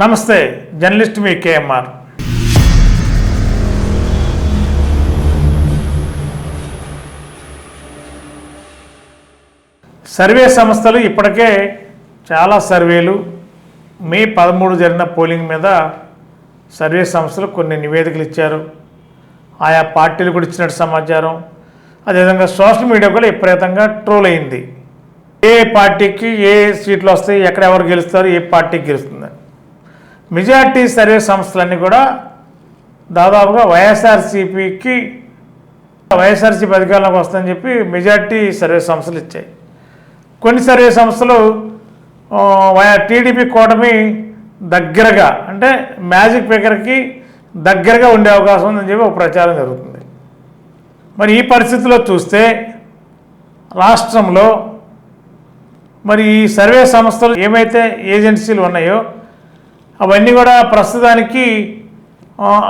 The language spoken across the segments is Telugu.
నమస్తే జర్నలిస్ట్ మీ కేఎంఆర్. సర్వే సంస్థలు ఇప్పటికే చాలా సర్వేలు. మే పదమూడు జరిగిన పోలింగ్ మీద సర్వే సంస్థలు కొన్ని నివేదికలు ఇచ్చారు. ఆయా పార్టీలు కూడా ఇచ్చినట్టు సమాచారం. అదేవిధంగా సోషల్ మీడియా కూడా విపరీతంగా ట్రోల్ అయింది. ఏ పార్టీకి ఏ సీట్లు వస్తాయి ఎక్కడ ఎవరు గెలుస్తారు ఏ పార్టీకి గెలుస్తుందని. మెజార్టీ సర్వే సంస్థలన్నీ కూడా దాదాపుగా వైఎస్ఆర్సీపీకి వైఎస్ఆర్సీపీ అధికారంలోకి వస్తుందని చెప్పి మెజార్టీ సర్వే సంస్థలు ఇచ్చాయి. కొన్ని సర్వే సంస్థలు టీడీపీ కూటమి దగ్గరగా అంటే మ్యాజిక్ ఫిగర్కి దగ్గరగా ఉండే అవకాశం ఉందని చెప్పి ఒక ప్రచారం జరుగుతుంది. మరి ఈ పరిస్థితిలో చూస్తే రాష్ట్రంలో మరి ఈ సర్వే సంస్థలు ఏమైతే ఏజెన్సీలు ఉన్నాయో అవన్నీ కూడా ప్రస్తుతానికి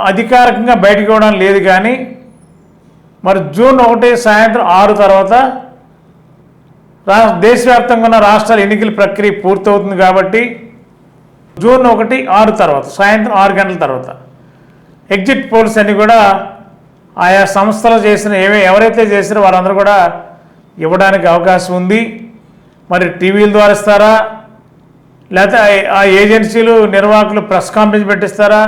అధికారికంగా బయటకు ఇవ్వడం లేదు కానీ మరి జూన్ ఒకటి సాయంత్రం ఆరు తర్వాత రా దేశవ్యాప్తంగా ఉన్న రాష్ట్రాల ఎన్నికల ప్రక్రియ పూర్తవుతుంది కాబట్టి జూన్ ఒకటి ఆరు తర్వాత సాయంత్రం ఆరు గంటల తర్వాత ఎగ్జిట్ పోల్స్ అన్నీ కూడా ఆయా సంస్థలు చేసిన ఏవే ఎవరైతే చేసినా వారందరూ కూడా ఇవ్వడానికి అవకాశం ఉంది. మరి టీవీల ద్వారా ఇస్తారా? లేకపోతే ఆ- ఏజెన్సీలు నిర్వాహకులు ప్రెస్ కాన్ఫరెన్స్ పెట్టిస్తారా?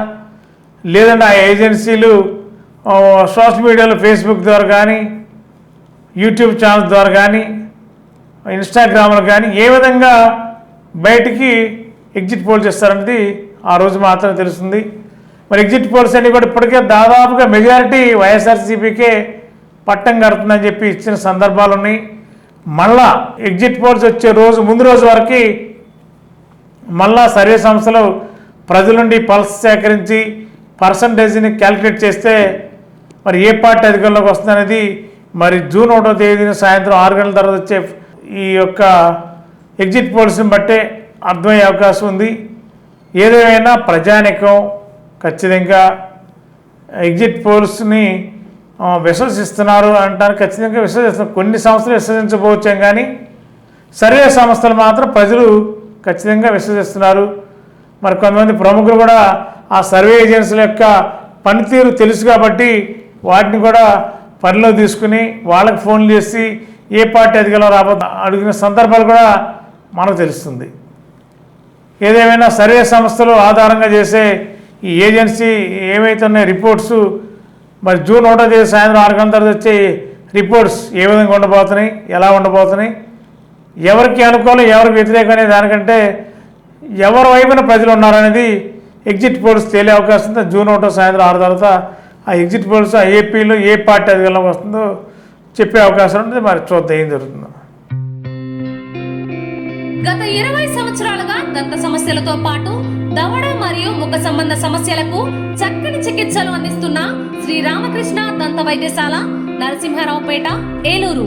లేదంటే ఆ ఏజెన్సీలు సోషల్ మీడియాలో ఫేస్బుక్ ద్వారా కానీ యూట్యూబ్ ఛానల్ ద్వారా కానీ ఇన్స్టాగ్రామ్లో కానీ ఏ విధంగా బయటికి ఎగ్జిట్ పోల్స్ ఇస్తారనేది ఆ రోజు మాత్రమే తెలుస్తుంది. మరి ఎగ్జిట్ పోల్స్ అన్ని కూడా ఇప్పటికే దాదాపుగా మెజారిటీ వైఎస్ఆర్సీపీకే పట్టం కడుతుందని చెప్పి ఇచ్చిన సందర్భాలు ఉన్నాయి మళ్ళా ఎగ్జిట్ పోల్స్ వచ్చే రోజు ముందు రోజు వరకు మళ్ళా సర్వే సంస్థలు ప్రజల నుండి పల్స్ సేకరించి పర్సంటేజ్ని క్యాలిక్యులేట్ చేస్తే మరి ఏ పార్టీ అధికారంలోకి వస్తుందనేది మరి జూన్ ఒకటో తేదీన సాయంత్రం ఆరు గంటల తర్వాత వచ్చే ఈ యొక్క ఎగ్జిట్ పోల్స్ని బట్టే అర్థమయ్యే అవకాశం ఉంది. ఏదేమైనా ప్రజానికం ఖచ్చితంగా ఎగ్జిట్ పోల్స్ని విశ్వసిస్తున్నారు అంటారు ఖచ్చితంగా విశ్వసిస్తున్నారు. కొన్ని సంస్థలు విశ్వసించబోవచ్చాం కానీ సర్వే సంస్థలు మాత్రం ప్రజలు ఖచ్చితంగా విశ్వసిస్తున్నారు. మరి కొంతమంది ప్రముఖులు కూడా ఆ సర్వే ఏజెన్సీల యొక్క పనితీరు తెలుసు కాబట్టి వాటిని కూడా పనిలో తీసుకుని వాళ్ళకి ఫోన్లు చేసి ఏ పార్టీ అధికారంలో రాబోతు అడిగిన సందర్భాలు కూడా మనకు తెలుస్తుంది. ఏదేమైనా సర్వే సంస్థలు ఆధారంగా చేసే ఈ ఏజెన్సీ ఏమైతే ఉన్నాయో రిపోర్ట్స్ మరి జూన్ ఒకటో తేదీ సాయంత్రం ఆరు గంటల వచ్చే రిపోర్ట్స్ ఏ విధంగా ఉండబోతున్నాయి ఎలా ఉండబోతున్నాయి ఎవరికి అనుకూలం ఎవరికి వ్యతిరేకం అనే దానికంటే ఎవరి వైపున ప్రజలు ఉన్నారనేది ఎగ్జిట్ పోల్స్ తేలే అవకాశం ఉంది. జూన్ ఒకటో సాయంత్రం ఆరు తర్వాత ఆ ఎగ్జిట్ పోల్స్ ఆ ఏపీలో ఏ పార్టీ అధికారంలోకి వస్తుందో చెప్పే అవకాశం ఉంటుంది. మరి చూద్దాం ఏం జరుగుతుందో. గత ఇరవై సంవత్సరాలుగా దంత సమస్యలతో పాటు దవడ మరియు ముఖ సంబంధ సమస్యలకు చక్కని చికిత్సలు అందిస్తున్న శ్రీ రామకృష్ణ దంత వైద్యశాల నరసింహారావుపేట ఏలూరు.